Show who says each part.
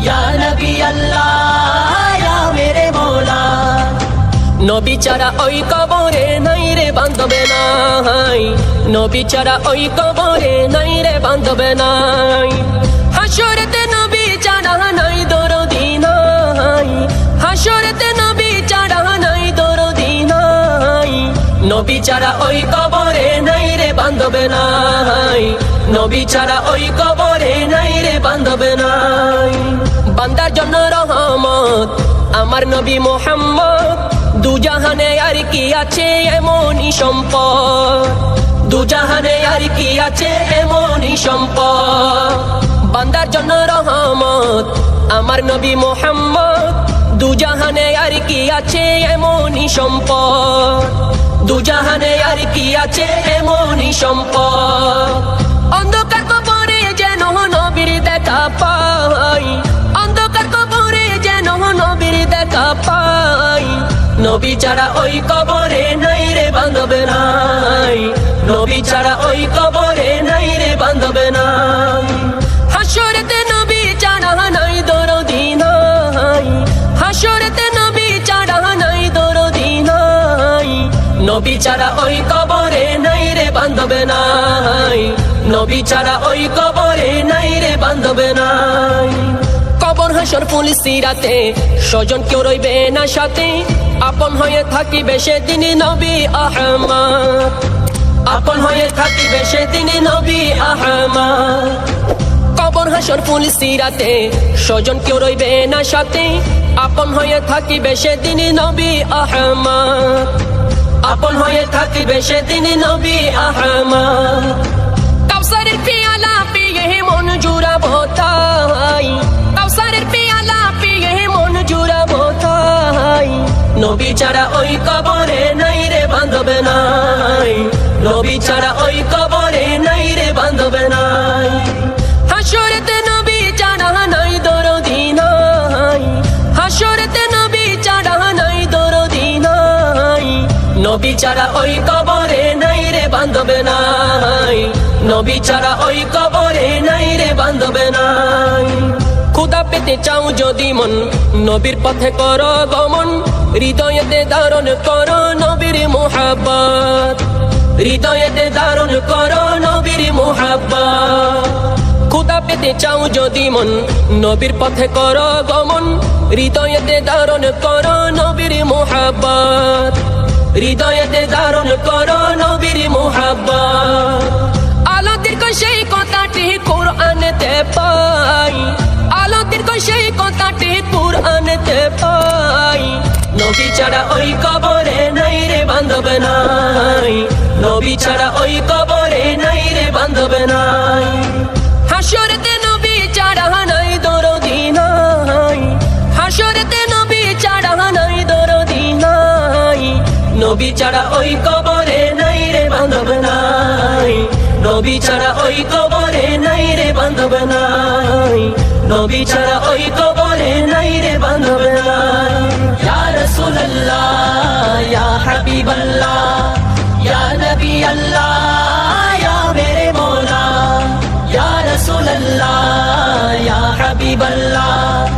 Speaker 1: ইয়া নবী ছাড়া ওই কবরে নাই রে বান্ধবে নাই। নবী ওই কবরে নাই রে বান্ধবে নাই। হাসরেতে নবী ছাড়া নাই নাই। হাসরেতে নবী নাই ওই কবরে নাই রে বান্ধবে নাই। নবী ছাড়া ওই কবরে নাই রে বান্ধবে নাই। বান্দার জন্য রহমত, আমার নবী মোহাম্মদ। দুজাহানে আর কি আছে এমনই সম্পদ? দুজাহানে আর কি আছে এমনই সম্পদ? বান্দার জন্য রহমত, আমার নবী মোহাম্মদ। দুজাহানে আর কি আছে এমনই সম্পদ? দুজাহানে আর কি আছে এমনই সম্পদ? অন্ধকার ছাড়া ওই কবরে নাই রে বান্ধবে নাই। নবী ছাড়া ওই কবরে নাই রে বান্ধবে নাই। হাসরেতে নবী ছাড়া নাই, দরদি নাই। হাসরেতে নবী ছাড়া নাই, দরদি নাই। নবী ছাড়া ওই কবরে নাই রে বান্ধবে নাই। নবী ছাড়া ওই কবরে নাই রে বান্ধবে নাই। হাসর পুলিশ সিরাতে স্বজন কেউ রইবে না সাথে। আপন হয়ে থাকিবে সেদিন নবী আহমদ। আপন হয়ে থাকিবে সেদিন নবী আহমদ। কবর হাসর পুলিশ সিরাতে স্বজন কেউ রইবে না সাথে। আপন হয়ে থাকিবে সেদিন নবী আহমদ। আপন হয়ে থাকিবে সেদিন নবী আহমদ। নবী ছাড়া ওই কবরে নাই রে বান্ধবে নাই। নবী ছাড়া ওই কবরে নাই রে বান্ধবে নাই। হাসরেতে নবী ছাড়া নাই, দরদি নাই। হাসরেতে নবী ছাড়া নাই, দরদি নাই। নবী ছাড়া ওই কবরে নাই রে বান্ধবে নাই। নবী ছাড়া ওই কবরে নাই রে বান্ধবে নাই। পেতে চাও যদি মন, নবীর পথে কর গমন, হৃদয়েতে ধারণ কর নবীর মোহাব্বত। হৃদয়েতে ধারণ কর নবীর মোহাব্বত। খুদা পেতে চাও যদি মন, নবীর পথে কর গমন, হৃদয়েতে ধারণ কর নবীর মোহাব্বত। হৃদয়েতে ধারণ কর নবীর মোহাব্বত। আলো দীর্ঘ সেই কথাটি কোরআনেতে পাই। কোরআনেতে পাই। নবী ছাড়া ওই কবরে নাই রে বান্ধবে নাই। নবী ছাড়া ওই কবরে নাই রে বান্ধবে নাই। হাসরেতে নবী ছাড়া নাই, দরদি নাই। হাসরেতে নবী ছাড়া নাই, দরদি নাই। নবী ছাড়া ওই কবরে নাই রে বান্ধব নাই। নবী ছাড়া ওই কবরে নাই রে বান্ধব নাই। নবী ছাড়া ওই কবরে নাই রে বান্ধব নাই। ইয়া রাসূলুল্লাহ, ইয়া হাবিবাল্লাহ, ইয়া নবী আল্লাহ ইয়া মেরে মৌলা। ইয়া রাসূলুল্লাহ, ইয়া হাবিবাল্লাহ।